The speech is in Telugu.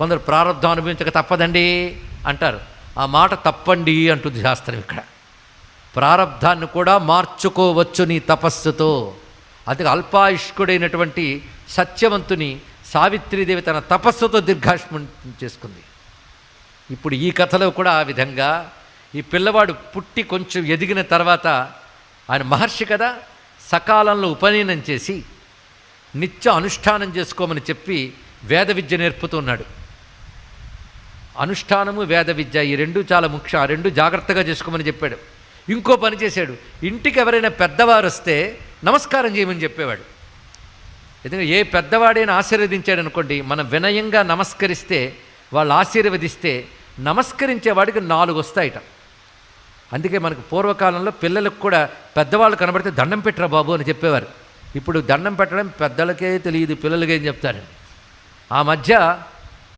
కొందరు ప్రారంధం అనుభవించక తప్పదండి అంటారు. ఆ మాట తప్పండి అంటుంది శాస్త్రం ఇక్కడ. ప్రారంధాన్ని కూడా మార్చుకోవచ్చు నీ తపస్సుతో. అందుకే అల్పాయుష్కుడైనటువంటి సత్యవంతుని సావిత్రీదేవి తన తపస్సుతో దీర్ఘాష్మం చేసుకుంది. ఇప్పుడు ఈ కథలో కూడా ఆ విధంగా ఈ పిల్లవాడు పుట్టి కొంచెం ఎదిగిన తర్వాత ఆయన మహర్షి కదా సకాలంలో ఉపనయనం చేసి నిత్య అనుష్ఠానం చేసుకోమని చెప్పి వేద విద్య నేర్పుతున్నాడు అనుష్ఠానము వేద విద్య ఈ రెండు చాలా ముఖ్యం. ఆ రెండు జాగ్రత్తగా చేసుకోమని చెప్పాడు. ఇంకో పని చేశాడు. ఇంటికి ఎవరైనా పెద్దవారు వస్తే నమస్కారం చేయమని చెప్పేవాడు. ఎందుకంటే ఏ పెద్దవాడైనా ఆశీర్వదించాడు అనుకోండి మనం వినయంగా నమస్కరిస్తే వాళ్ళు ఆశీర్వదిస్తే నమస్కరించే వాడికి నాలుగు వస్తాయిట. అందుకే మనకు పూర్వకాలంలో పిల్లలకు కూడా పెద్దవాళ్ళు కనబడితే దండం పెట్టరా బాబు అని చెప్పేవారు. ఇప్పుడు దండం పెట్టడం పెద్దలకే తెలియదు పిల్లలకేం చెప్తారండి. ఆ మధ్య